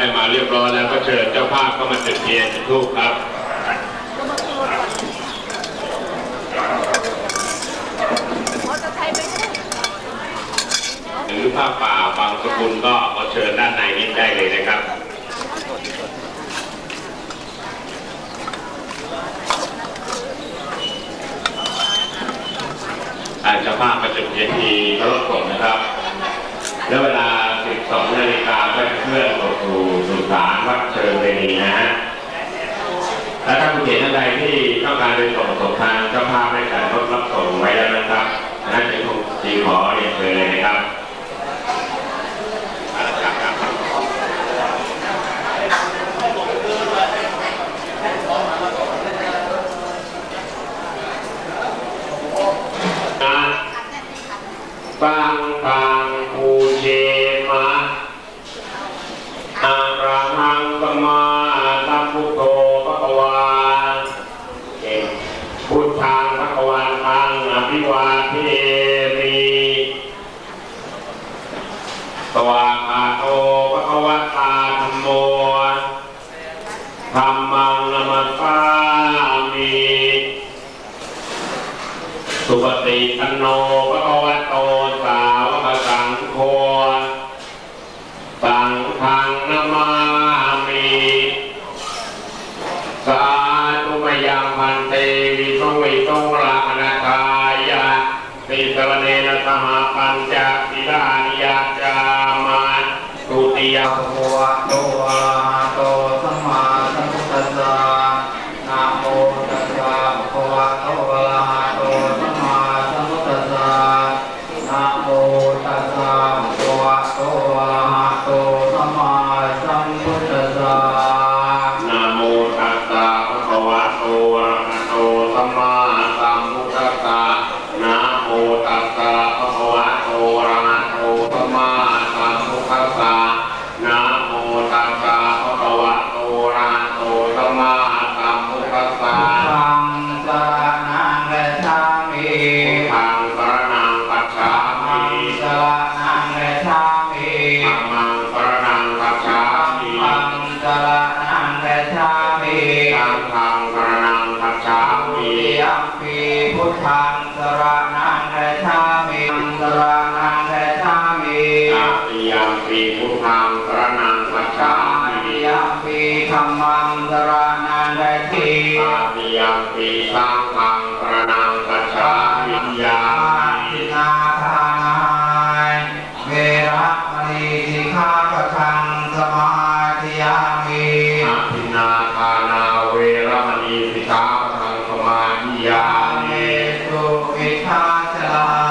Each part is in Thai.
ได้มาเรียบร้อยแล้วก็เชิญเจ้าภาพก็มาจุดเทียนจุดธูปครับหรือผ้าป่าบางสกุลก็ขอเชิญด้านในนี้ได้เลยนะครับ อาจจะภาพประจุเทียนทีเคารพศพนะครับ แล้วเวลา 12 นาฬิกาก็จะเคลื่อนออกสู่สุสานวัดเชิญเวนีนะฮะ และถ้าคุณเห็นท่านใดที่ต้องการไปส่งศพทางเจ้าภาพให้การรถรับส่งไว้แล้วนะครับท่านจะคงจีขอ เลยครับเอาละครังฟังภูเชมะอะระหังสัมาสัมพุทโธพระวาเก่งพุทธังพระวันตังอภิวาเทมิส วากขาโตพระวตาธรรมโมธรรมังนมัสสามิสุปฏิปันโนพระวโตสาวกสังโฆสังฆังนมามิสาธุมยังพันเตวิสุวิสุรานาคายะติสรเนนะสหปัญจสิลานิยาจ ตุติยภ พุทธังสรนังกัจฉาตามิติยัมปีธัมมังสรณังกัจฉิตาติยมปีสังฆังสรนังกัจฉามิยาอามิทินาทานายเวระมณีสิกขาปะทังสมาธิยามิอาทินนาทานาเวรมณีสิกขาปะทังสมาธิยาอาเมมิสุวิชาจลา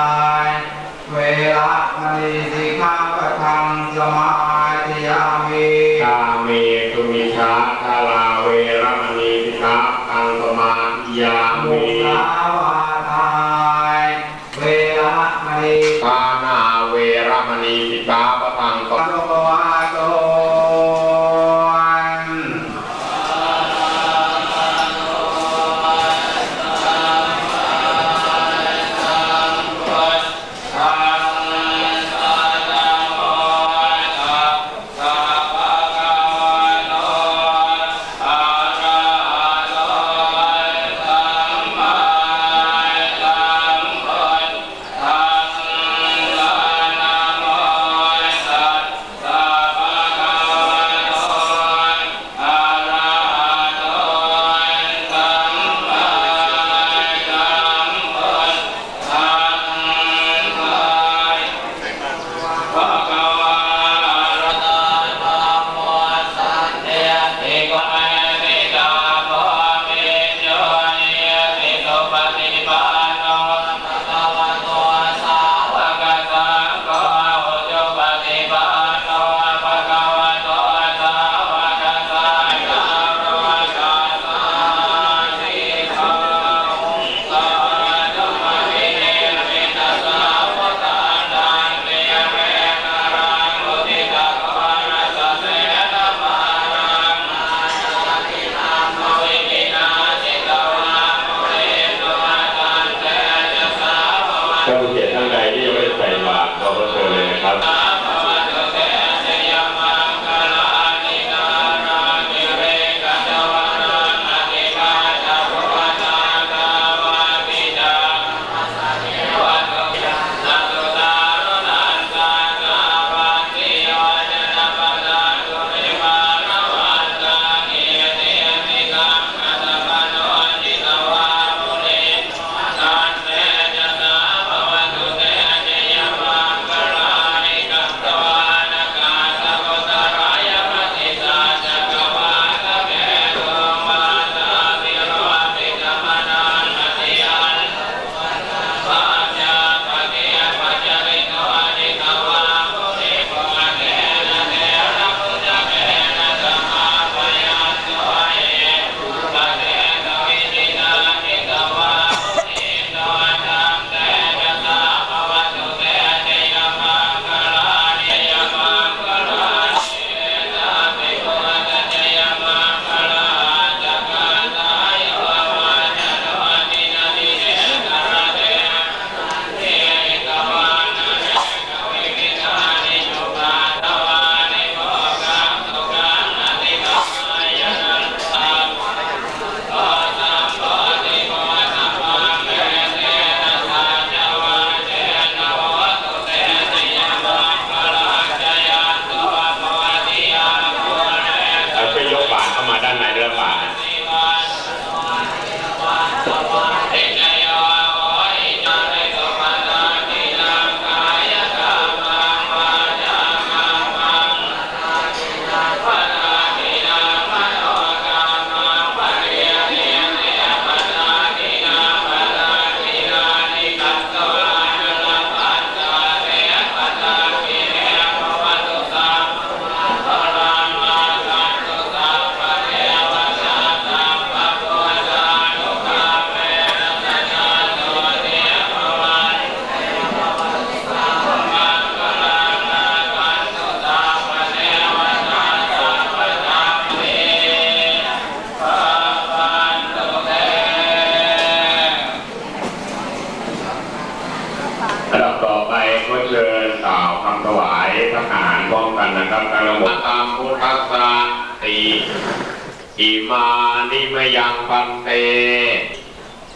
อิมานิมยังปันเต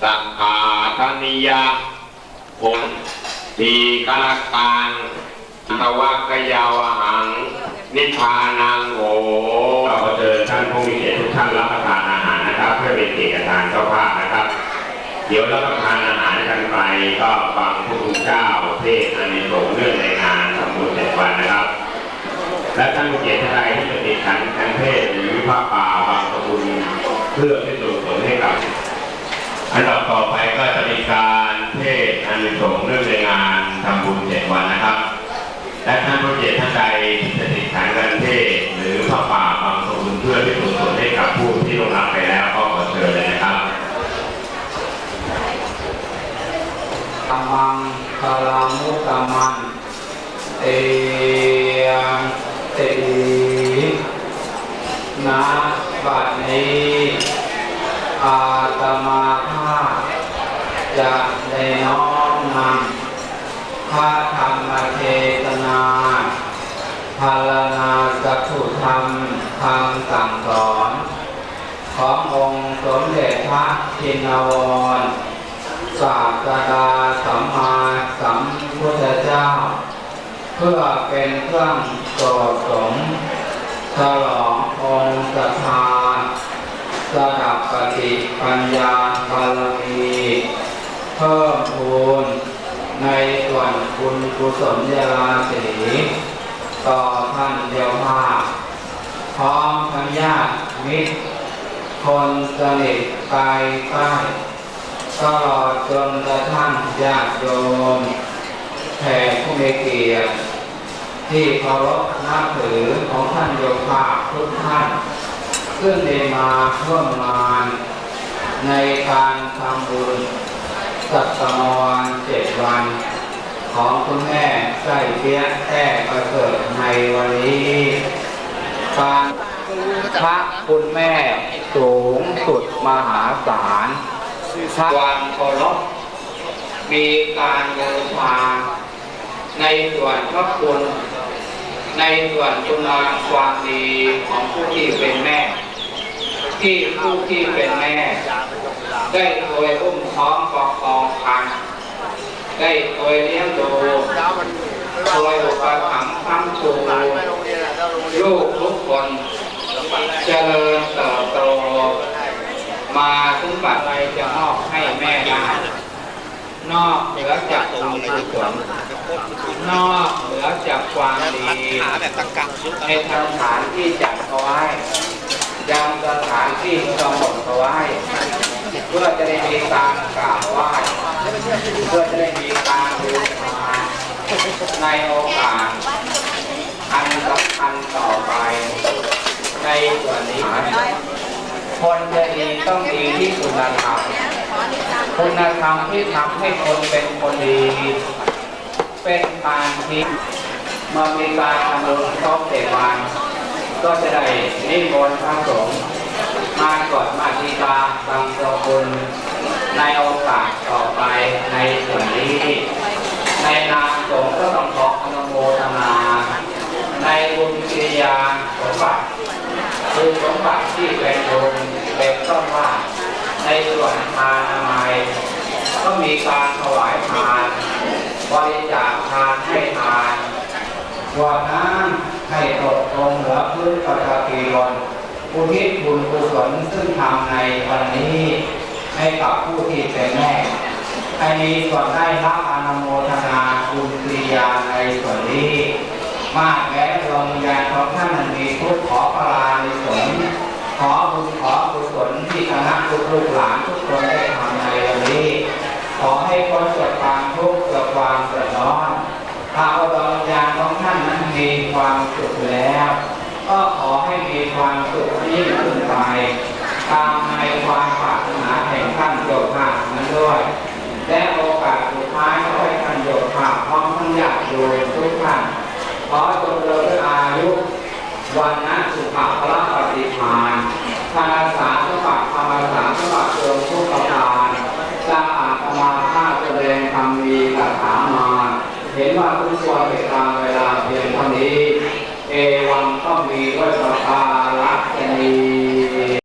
สังขาธนิยาผลทีกลักตังทวักกยาวหัง นิพานังโอเราเชิญท่านผู้มีเกียรติทุกท่านรับประทานอาหารนะครับ เพื่อเป็นเกียรติกับทางเจ้าภาพนะครับ เดี๋ยวรับประทานอาหารกันไปก็ฟังพระคุณเจ้าเทศน์อานิสงส์เรื่องในงานทำบุญเจ็ดวันนะครับ และท่านเกียรติท่านใดที่จะติดขันทางเพศหรือพระป่าบางสกุลเพื่อเป็นตัวผลให้กับ อันดับต่อไปก็จะมีการเทศอานิสงเรื่องในงานทำบุญเจ็ดวันนะครับ และท่านผู้เกียรติท่านใดที่จะติดขันการเทศหรือพระป่าบางสกุลเพื่อเป็นตัวผลให้กับผู้ที่ลงรับไปแล้วก็ขอเชิญเลยนะครับธรรมังคารามุตตมันเตยังตินาบัด นี้ อาตมาภาพจะได้น้อมนำพระธรรมเทศนาพาลนาสัพุธรรมคำสั่งสอน ขององค์สมเด็จพระชินวรศาสดาสัมมาสัมพุทธเจ้า เพื่อเป็นเครื่องโปรดสมฉลององค์ศรัทธา สดับปฏิปัญญาบารมีเพิ่มพูนในส่วนคุณกุศลยาลาสีต่อท่านเดียวภาพพร้อมทั้งญาติมิตร คนสนิทไกลใกล้ตลอดจนกระทั่งญาติโยมแขกผู้มีเกียรติที่เคารพนับถือของท่านโยภาพทุกท่าน ซึ่งได้มาร่วมงาน ในการทำบุญสัตมวันเจ็ดวัน ของคุณแม่ใกล้เพียแท้ประเสริฐในวันนี้การพระคุณแม่สูงสุดมหาศาลความเคารพมีการบูชาในส่วนพระคุณ ในส่วนคุณงามความดีของผู้ที่เป็นแม่ ที่ผู้ที่เป็นแม่ ได้เคยอุ้มท้องประคองคันได้เคยเลี้ยงดูเคยอุปถัมภ์ค้ำชูลูกทุกคนเจริญเติบโตมาถึงบัดใดจะมอบให้แม่ได้นอกเหนือจากบุญกุศลนอกเหนือจากความดีในทางฐานที่จัดเอาไว้ ยังสถานที่กำหนดเอาไว้ เพื่อจะได้มีการกราบไหว้เพื่อจะได้มีการบูชาในโอกาสอันสำคัญต่อไป ในส่วนนี้ คนจะดีต้องดีที่คุณธรรมคุณธรรมที่ทำให้คนเป็นคนดี เป็นการคิดเมื่อมีการทำบุญครบเจ็ดวัน ก็จะได้นิมนต์พระสงฆ์มาสวดมาติกาบางสกุลในโอกาสต่อไปในส่วนนี้ ในนามสงฆ์ก็ต้องขออนุโมทนา ในบุญกิริยาสมบัติคือสมบัติที่เป็นโยมเป็นต้นว่าในส่วนทานนามัยก็มีการถวายทาน บริจาคทานให้ทานกว่านั้น ให้ตกลงเหลือพื้นปฐพีรนอุทิศบุญกุศลซึ่งทำในวันนี้ ให้กับผู้ที่เป็นแม่ให้มีส่วนได้รับอนุโมทนาบุญกริยาในส่วนนี้ มากแล้วดวงวิญญาณของท่านมีทุกข์ขอพราในสนขอบุญขอกุศลที่คณะลูกหลาน